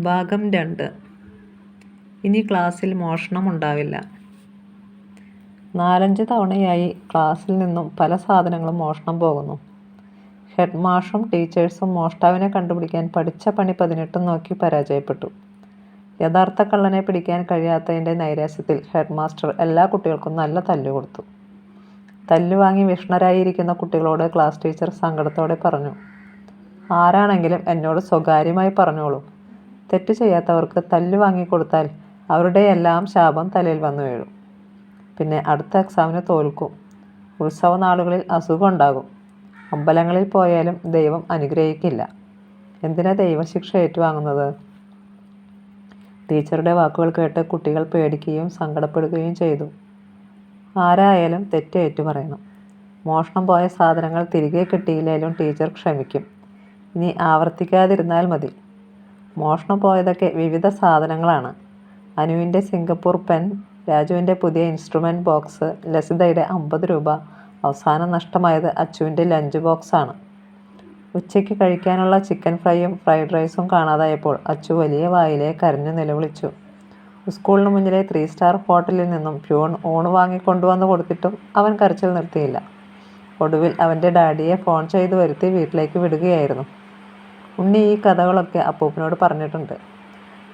ഭാഗം രണ്ട്. ഇനി ക്ലാസ്സിൽ മോഷണം ഉണ്ടാവില്ല. നാലഞ്ച് തവണയായി ക്ലാസ്സിൽ നിന്നും പല സാധനങ്ങളും മോഷണം പോകുന്നു. ഹെഡ് മാഷും ടീച്ചേഴ്സും മോഷ്ടാവിനെ കണ്ടുപിടിക്കാൻ പഠിച്ച പണി പതിനെട്ടും നോക്കി പരാജയപ്പെട്ടു. യഥാർത്ഥ കള്ളനെ പിടിക്കാൻ കഴിയാത്തതിന്റെ നൈരാശ്യത്തിൽ ഹെഡ് മാസ്റ്റർ എല്ലാ കുട്ടികൾക്കും നല്ല തല്ലു കൊടുത്തു. തല്ലു വാങ്ങി വിഷ്ണരായിരിക്കുന്ന കുട്ടികളോട് ക്ലാസ് ടീച്ചർ സങ്കടത്തോടെ പറഞ്ഞു ആരാണെങ്കിലും എന്നോട് സ്വകാര്യമായി പറഞ്ഞോളൂ. തെറ്റ് ചെയ്യാത്തവർക്ക് തല്ലു വാങ്ങിക്കൊടുത്താൽ അവരുടെ എല്ലാം ശാപം തലയിൽ വന്നു വീഴും. പിന്നെ അടുത്ത എക്സാമിന് തോൽക്കും. ഉത്സവ നാളുകളിൽ അസുഖം ഉണ്ടാകും. അമ്പലങ്ങളിൽ പോയാലും ദൈവം അനുഗ്രഹിക്കില്ല. എന്തിനാ ദൈവശിക്ഷ ഏറ്റുവാങ്ങുന്നത്? ടീച്ചറുടെ വാക്കുകൾ കേട്ട് കുട്ടികൾ പേടിക്കുകയും സങ്കടപ്പെടുകയും ചെയ്തു. ആരായാലും തെറ്റ് ഏറ്റുപറയണം മോഷണം പോയ സാധനങ്ങൾ തിരികെ കിട്ടിയില്ലെങ്കിലും ടീച്ചർ ക്ഷമിക്കും. ഇനി ആവർത്തിക്കാതിരുന്നാൽ മതി. മോഷണം പോയതൊക്കെ വിവിധ സാധനങ്ങളാണ്. അനുവിന്റെ സിംഗപ്പൂർ പെൻ രാജുവിന്റെ പുതിയ ഇൻസ്ട്രുമെന്റ് ബോക്സ് ലസിതയുടെ അമ്പത് രൂപ അവസാനം നഷ്ടമായത് അച്ചുവിന്റെ ലഞ്ച് ബോക്സാണ്. ഉച്ചയ്ക്ക് കഴിക്കാനുള്ള ചിക്കൻ ഫ്രൈയും ഫ്രൈഡ് റൈസും കാണാതായപ്പോൾ അച്ചു വലിയ വായിലെ കരഞ്ഞു നിലവിളിച്ചു. സ്കൂളിന് മുന്നിലെ ത്രീ സ്റ്റാർ ഹോട്ടലിൽ നിന്നും പ്യൂൺ ഊണ് വാങ്ങിക്കൊണ്ടുവന്ന് കൊടുത്തിട്ടും അവൻ കരച്ചിൽ നിർത്തിയില്ല. ഒടുവിൽ അവന്റെ ഡാഡിയെ ഫോൺ ചെയ്ത് വരുത്തി വീട്ടിലേക്ക് വിടുകയായിരുന്നു. ഉണ്ണി ഈ കഥകളൊക്കെ അപ്പൂപ്പനോട് പറഞ്ഞിട്ടുണ്ട്.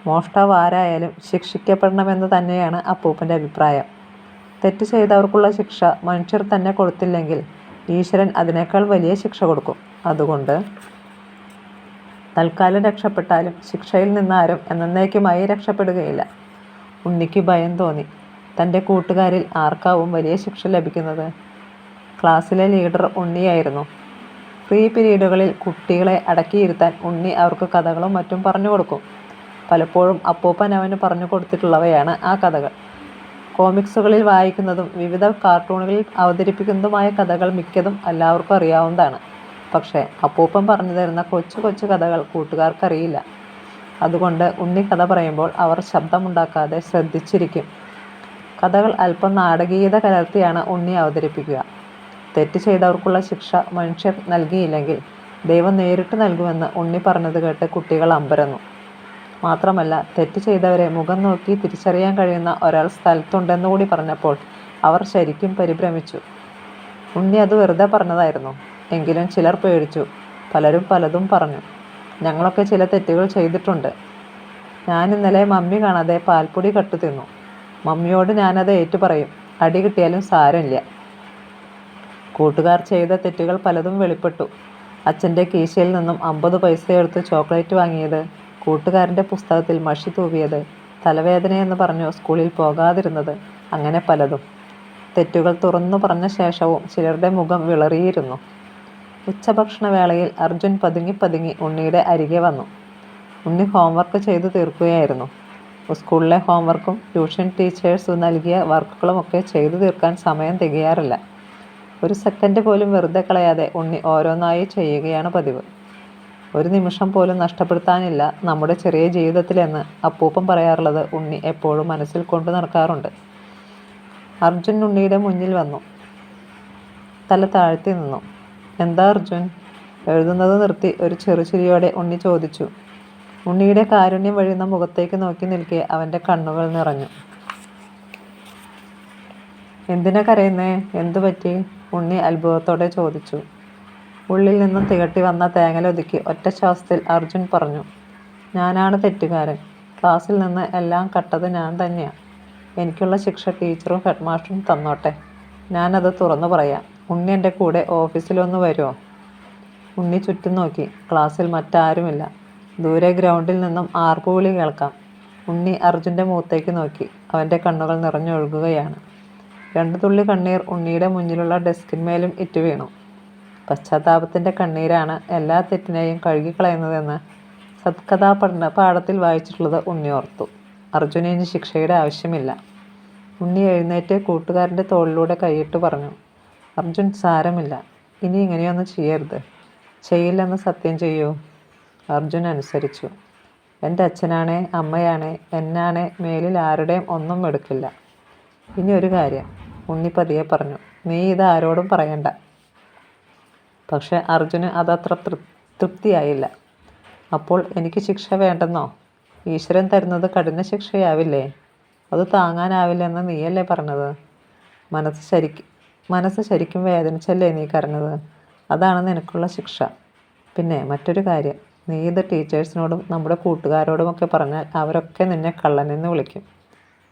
മോഷ്ടാവ് ആരായാലും ശിക്ഷിക്കപ്പെടണമെന്ന് തന്നെയാണ് അപ്പൂപ്പന്റെ അഭിപ്രായം. തെറ്റ് ചെയ്തവർക്കുള്ള ശിക്ഷ മനുഷ്യർ തന്നെ കൊടുത്തില്ലെങ്കിൽ ഈശ്വരൻ അതിനേക്കാൾ വലിയ ശിക്ഷ കൊടുക്കും. അതുകൊണ്ട് തൽക്കാലം രക്ഷപ്പെട്ടാലും ശിക്ഷയിൽ നിന്നാരും എന്നേക്കുമായി രക്ഷപ്പെടുകയില്ല. ഉണ്ണിക്ക് ഭയം തോന്നി. തന്റെ കൂട്ടുകാരിൽ ആർക്കാവും വലിയ ശിക്ഷ ലഭിക്കുന്നത്? ക്ലാസ്സിലെ ലീഡർ ഉണ്ണിയായിരുന്നു. ഫ്രീ പിരീഡുകളിൽ കുട്ടികളെ അടക്കിയിരുത്താൻ ഉണ്ണി അവർക്ക് കഥകളും മറ്റും പറഞ്ഞു കൊടുക്കും. പലപ്പോഴും അപ്പൂപ്പൻ അവന് പറഞ്ഞു കൊടുത്തിട്ടുള്ളവയാണ് ആ കഥകൾ. കോമിക്സുകളിൽ വായിക്കുന്നതും വിവിധ കാർട്ടൂണുകളിൽ അവതരിപ്പിക്കുന്നതുമായ കഥകൾ മിക്കതും എല്ലാവർക്കും അറിയാവുന്നതാണ്. പക്ഷേ അപ്പൂപ്പൻ പറഞ്ഞു തരുന്ന കൊച്ചു കൊച്ചു കഥകൾ കൂട്ടുകാർക്കറിയില്ല. അതുകൊണ്ട് ഉണ്ണി കഥ പറയുമ്പോൾ അവർ ശബ്ദമുണ്ടാക്കാതെ ശ്രദ്ധിച്ചിരിക്കും. കഥകൾ അല്പം നാടകീയത കലർത്തിയാണ് ഉണ്ണി അവതരിപ്പിക്കുക. തെറ്റ് ചെയ്തവർക്കുള്ള ശിക്ഷ മനുഷ്യർ നൽകിയില്ലെങ്കിൽ ദൈവം നേരിട്ട് നൽകുമെന്ന് ഉണ്ണി പറഞ്ഞത് കേട്ട് കുട്ടികൾ അമ്പരന്നു. മാത്രമല്ല തെറ്റ് ചെയ്തവരെ മുഖം നോക്കി തിരിച്ചറിയാൻ കഴിയുന്ന ഒരാൾ സ്ഥലത്തുണ്ടെന്ന് കൂടി പറഞ്ഞപ്പോൾ അവർ ശരിക്കും പരിഭ്രമിച്ചു. ഉണ്ണി അത് വെറുതെ പറഞ്ഞതായിരുന്നു. എങ്കിലും ചിലർ പേടിച്ചു. പലരും പലതും പറഞ്ഞു. ഞങ്ങളൊക്കെ ചില തെറ്റുകൾ ചെയ്തിട്ടുണ്ട്. ഞാൻ ഇന്നലെ മമ്മി കാണാതെ പാൽപ്പൊടി കട്ടു തിന്നു. മമ്മിയോട് ഞാനത് ഏറ്റുപറയും. അടി കിട്ടിയാലും സാരമില്ല. കൂട്ടുകാർ ചെയ്ത തെറ്റുകൾ പലതും വെളിപ്പെട്ടു. അച്ഛന്റെ കീശയിൽ നിന്നും അമ്പത് പൈസ എടുത്ത് ചോക്ലേറ്റ് വാങ്ങിയത് കൂട്ടുകാരന്റെ പുസ്തകത്തിൽ മഷി തൂവിയത് തലവേദനയെന്ന് പറഞ്ഞു സ്കൂളിൽ പോകാതിരുന്നത് അങ്ങനെ പലതും. തെറ്റുകൾ തുറന്നു പറഞ്ഞ ശേഷവും ചിലരുടെ മുഖം വിളറിയിരുന്നു. ഉച്ചഭക്ഷണ വേളയിൽ അർജുൻ പതുങ്ങി പതുങ്ങി ഉണ്ണിയുടെ അരികെ വന്നു. ഉണ്ണി ഹോംവർക്ക് ചെയ്തു തീർക്കുകയായിരുന്നു. സ്കൂളിലെ ഹോംവർക്കും ട്യൂഷൻ ടീച്ചേഴ്സ് നൽകിയ വർക്കുകളും ഒക്കെ ചെയ്തു തീർക്കാൻ സമയം തികയാറില്ല. ഒരു സെക്കൻഡ് പോലും വെറുതെ കളയാതെ ഉണ്ണി ഓരോന്നായി ചെയ്യുകയാണ് പതിവ്. ഒരു നിമിഷം പോലും നഷ്ടപ്പെടുത്താനില്ല നമ്മുടെ ചെറിയ ജീവിതത്തിലെന്ന് അപ്പൂപ്പൻ പറയാറുള്ളത് ഉണ്ണി എപ്പോഴും മനസ്സിൽ കൊണ്ടു നടക്കാറുണ്ട്. അർജുൻ ഉണ്ണിയുടെ മുന്നിൽ വന്നു. തല താഴ്ത്തി നിന്നു. എന്താ അർജുൻ? എഴുതുന്നത് നിർത്തി ഒരു ചെറുചിരിയോടെ ഉണ്ണി ചോദിച്ചു. ഉണ്ണിയുടെ കാരുണ്യം വഴിയുന്ന മുഖത്തേക്ക് നോക്കി നിൽക്കെ അവന്റെ കണ്ണുകൾ നിറഞ്ഞു. എന്തിനാ കരയുന്നേ? എന്തു പറ്റി? ഉണ്ണി അത്ഭുതത്തോടെ ചോദിച്ചു. ഉള്ളിൽ നിന്നും തികട്ടി വന്ന തേങ്ങലൊതുക്കി ഒറ്റ ശ്വാസത്തിൽ അർജുൻ പറഞ്ഞു ഞാനാണ് തെറ്റുകാരൻ. ക്ലാസ്സിൽ നിന്ന് എല്ലാം കട്ടത് ഞാൻ തന്നെയാണ് എനിക്കുള്ള ശിക്ഷ ടീച്ചറും ഹെഡ് മാസ്റ്ററും തന്നോട്ടെ. ഞാനത് തുറന്നു പറയാം. ഉണ്ണി എന്റെ കൂടെ ഓഫീസിലൊന്ന് വരുമോ ഉണ്ണി ചുറ്റും നോക്കി. ക്ലാസ്സിൽ മറ്റാരുമില്ല. ദൂരെ ഗ്രൗണ്ടിൽ നിന്നും ആർപ്പുവിളി കേൾക്കാം. ഉണ്ണി അർജുന്റെ മുഖത്തേക്ക് നോക്കി. അവന്റെ കണ്ണുകൾ നിറഞ്ഞൊഴുകുകയാണ്. രണ്ടു തുള്ളി കണ്ണീർ ഉണ്ണിയുടെ മുന്നിലുള്ള ഡെസ്കിന്മേലും ഇറ്റ് വീണു. പശ്ചാത്താപത്തിന്റെ കണ്ണീരാണ് എല്ലാ തെറ്റിനെയും കഴുകിക്കളയുന്നതെന്ന് സത്കഥാ പഠന പാഠത്തിൽ വായിച്ചിട്ടുള്ളത് ഉണ്ണി ഓർത്തു. അർജുനന് ശിക്ഷയുടെ ആവശ്യമില്ല. ഉണ്ണി എഴുന്നേറ്റ് കൂട്ടുകാരന്റെ തോളിലൂടെ കൈയിട്ട് പറഞ്ഞു അർജുൻ സാരമില്ല. ഇനി ഇങ്ങനെയൊന്നും ചെയ്യരുത്. ചെയ്യില്ലെന്ന് സത്യം ചെയ്യൂ. അർജുൻ അനുസരിച്ചു. എന്റെ അച്ഛനാണേ അമ്മയാണേ എന്നാണേ മേലിൽ ആരുടെയും ഒന്നും എടുക്കില്ല ഇനി ഒരു കാര്യം. ഉണ്ണി പതിയെ പറഞ്ഞു നീ ഇത് ആരോടും പറയണ്ട. പക്ഷെ അർജുന് അതത്ര തൃപ്തിയായില്ല. അപ്പോൾ എനിക്ക് ശിക്ഷ വേണ്ടെന്നോ? ഈശ്വരൻ തരുന്നത് കഠിന ശിക്ഷയാവില്ലേ? അത് താങ്ങാനാവില്ലെന്ന് നീയല്ലേ പറഞ്ഞത്? മനസ്സ് ശരിക്കും മനസ്സ് ശരിക്കും വേദനിച്ചല്ലേ നീ കരഞ്ഞത്? അതാണ് നിനക്കുള്ള ശിക്ഷ. പിന്നെ മറ്റൊരു കാര്യം. നീ ഇത് ടീച്ചേഴ്സിനോടും നമ്മുടെ കൂട്ടുകാരോടുമൊക്കെ പറഞ്ഞാൽ അവരൊക്കെ നിന്നെ കള്ളനെന്ന് വിളിക്കും.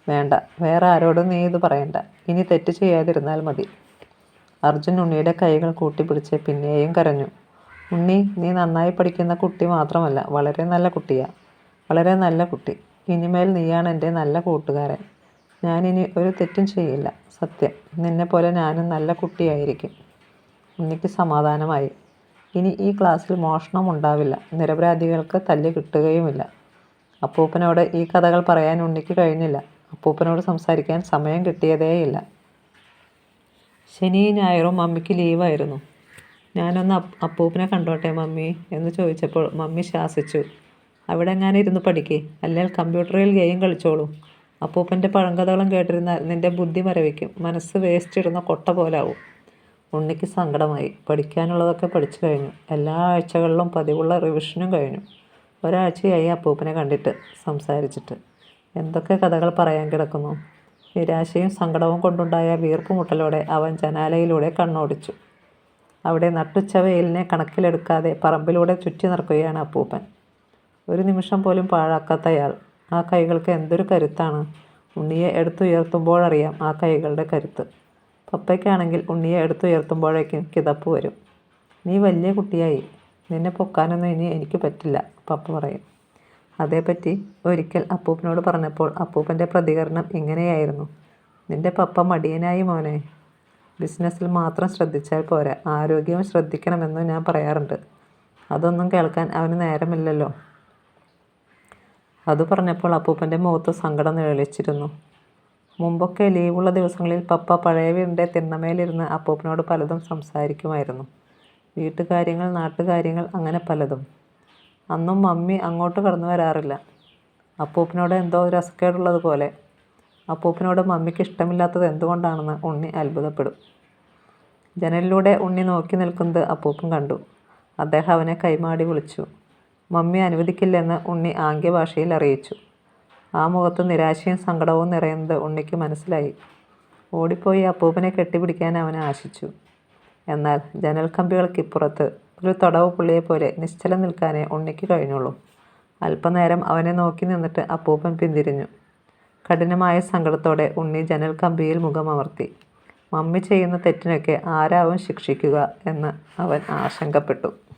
വേണ്ട. വേറെ ആരോടും നീ ഇത് പറയണ്ട. ഇനി തെറ്റ് ചെയ്യാതിരുന്നാൽ മതി. അർജുൻ ഉണ്ണിയുടെ കൈകൾ കൂട്ടിപ്പിടിച്ച് പിന്നെയും കരഞ്ഞു. ഉണ്ണി നീ നന്നായി പഠിക്കുന്ന കുട്ടി മാത്രമല്ല വളരെ നല്ല കുട്ടിയാ. വളരെ നല്ല കുട്ടി. ഇനിമേൽ നീയാണ് എന്റെ നല്ല കൂട്ടുകാരൻ. ഞാനിനി ഒരു തെറ്റും ചെയ്യില്ല. സത്യം. നിന്നെ പോലെ ഞാനും നല്ല കുട്ടിയായിരിക്കും. ഉണ്ണിക്ക് സമാധാനമായി. ഇനി ഈ ക്ലാസ്സിൽ മോഷണം ഉണ്ടാവില്ല. നിരപരാധികൾക്ക് തല്ല് കിട്ടുകയുമില്ല. അപ്പൂപ്പനോട് ഈ കഥകൾ പറയാൻ ഉണ്ണിക്ക് കഴിഞ്ഞില്ല. അപ്പൂപ്പനോട് സംസാരിക്കാൻ സമയം കിട്ടിയതേയില്ല ശനി ഞായറും മമ്മിക്ക് ലീവായിരുന്നു. ഞാനൊന്ന് അപ്പ് അപ്പൂപ്പനെ കണ്ടോട്ടെ മമ്മി എന്ന് ചോദിച്ചപ്പോൾ മമ്മി ശാസിച്ചു. അവിടെ എങ്ങനെ ഇരുന്ന് പഠിക്കേ അല്ലെങ്കിൽ കമ്പ്യൂട്ടറിൽ ഗെയിം കളിച്ചോളൂ. അപ്പൂപ്പന്റെ പഴങ്കഥകളും കേട്ടിരുന്നാൽ നിന്റെ ബുദ്ധി മരവിക്കും മനസ്സ് വേസ്റ്റ് ഇടുന്ന കൊട്ട പോലാവും. ഉണ്ണിക്ക് സങ്കടമായി. പഠിക്കാനുള്ളതൊക്കെ പഠിച്ചു കഴിഞ്ഞു. എല്ലാ ആഴ്ചകളിലും പതിവുള്ള റിവിഷനും കഴിഞ്ഞു. ഒരാഴ്ചയായി അപ്പൂപ്പനെ കണ്ടിട്ട് സംസാരിച്ചിട്ട്. എന്തൊക്കെ കഥകൾ പറയാൻ കിടക്കുന്നു? നിരാശയും സങ്കടവും കൊണ്ടുണ്ടായ വീർപ്പുമുട്ടലോടെ അവൻ ജനാലയിലൂടെ കണ്ണോടിച്ചു. അവിടെ നട്ടുച്ച വെയിലിനെ കണക്കിലെടുക്കാതെ പറമ്പിലൂടെ ചുറ്റി നടക്കുകയാണ് അപ്പൂപ്പൻ. ഒരു നിമിഷം പോലും പാഴാക്കാത്തയാൾ ആ കൈകൾക്ക് എന്തൊരു കരുത്താണ്? ഉണ്ണിയെ എടുത്തുയർത്തുമ്പോഴറിയാം ആ കൈകളുടെ കരുത്ത്. പപ്പയ്ക്കാണെങ്കിൽ ഉണ്ണിയെ എടുത്തുയർത്തുമ്പോഴേക്കും കിതപ്പ് വരും. നീ വലിയ കുട്ടിയായി. നിന്നെ പൊക്കാനൊന്നും ഇനി എനിക്ക് പറ്റില്ല പപ്പ പറയും. അതേപ്പറ്റി ഒരിക്കൽ അപ്പൂപ്പനോട് പറഞ്ഞപ്പോൾ അപ്പൂപ്പന്റെ പ്രതികരണം ഇങ്ങനെയായിരുന്നു. നിന്റെ പപ്പ മടിയനായി മോനെ. ബിസിനസ്സിൽ മാത്രം ശ്രദ്ധിച്ചാൽ പോരാ. ആരോഗ്യവും ശ്രദ്ധിക്കണമെന്നും ഞാൻ പറയാറുണ്ട്. അതൊന്നും കേൾക്കാൻ അവന് നേരമില്ലല്ലോ അത് പറഞ്ഞപ്പോൾ അപ്പൂപ്പന്റെ മുഖത്ത് സങ്കടം നിഴലിച്ചിരുന്നു. മുമ്പൊക്കെ ലീവുള്ള ദിവസങ്ങളിൽ പപ്പ പഴയ വീടിന്റെ തിണ്ണമേലിരുന്ന് അപ്പൂപ്പനോട് പലതും സംസാരിക്കുമായിരുന്നു. വീട്ടുകാര്യങ്ങൾ നാട്ടുകാര്യങ്ങൾ അങ്ങനെ പലതും. അന്നും മമ്മി അങ്ങോട്ട് കടന്നു വരാറില്ല. അപ്പൂപ്പനോട് എന്തോ രസക്കേടുള്ളത് പോലെ. അപ്പൂപ്പനോട് മമ്മിക്ക് ഇഷ്ടമില്ലാത്തത് എന്തുകൊണ്ടാണെന്ന് ഉണ്ണി അത്ഭുതപ്പെടും. ജനലിലൂടെ ഉണ്ണി നോക്കി നിൽക്കുന്നത് അപ്പൂപ്പൻ കണ്ടു. അദ്ദേഹം അവനെ കൈമാടി വിളിച്ചു. മമ്മി അനുവദിക്കില്ലെന്ന് ഉണ്ണി ആംഗ്യഭാഷയിൽ അറിയിച്ചു. ആ മുഖത്ത് നിരാശയും സങ്കടവും നിറയുന്നത് ഉണ്ണിക്ക് മനസ്സിലായി. ഓടിപ്പോയി അപ്പൂപ്പനെ കെട്ടിപ്പിടിക്കാൻ അവൻ ആശിച്ചു. എന്നാൽ ജനൽ കമ്പികൾക്കിപ്പുറത്ത് ഒരു തടവ് പുള്ളിയെപ്പോലെ നിശ്ചലം നിൽക്കാനേ ഉണ്ണിക്ക് കഴിഞ്ഞുള്ളൂ. അല്പനേരം അവനെ നോക്കി നിന്നിട്ട് അപ്പൂപ്പൻ പിന്തിരിഞ്ഞു. കഠിനമായ സങ്കടത്തോടെ ഉണ്ണി ജനൽ കമ്പിയിൽ മുഖമമർത്തി മമ്മി ചെയ്യുന്ന തെറ്റിനൊക്കെ ആരാവും ശിക്ഷിക്കുക? എന്ന് അവൻ ആശങ്കപ്പെട്ടു.